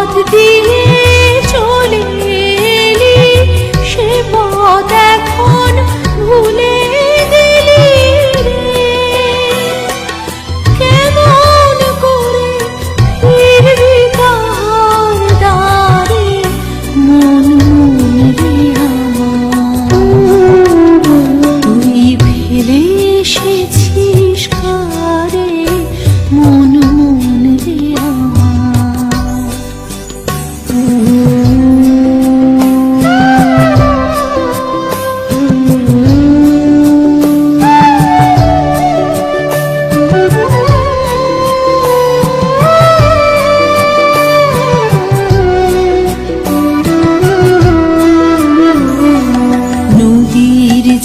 পথ দিয়ে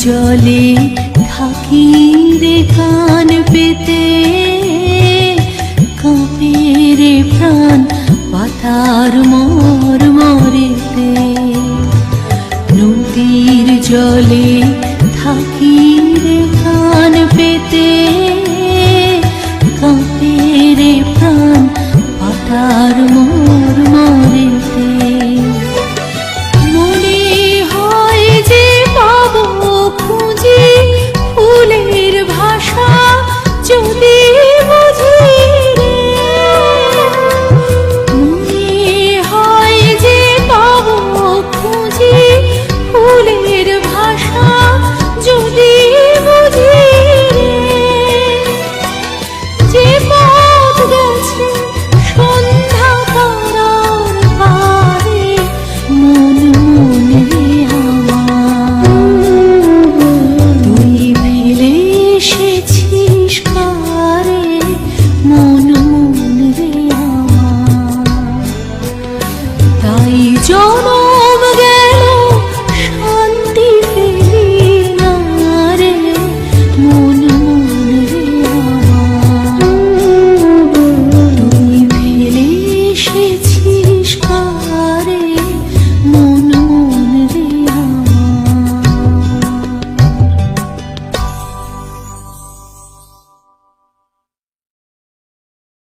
জলে থাকি রে কান পেতে। কাঁপে রে প্রাণ পাতার মর্ম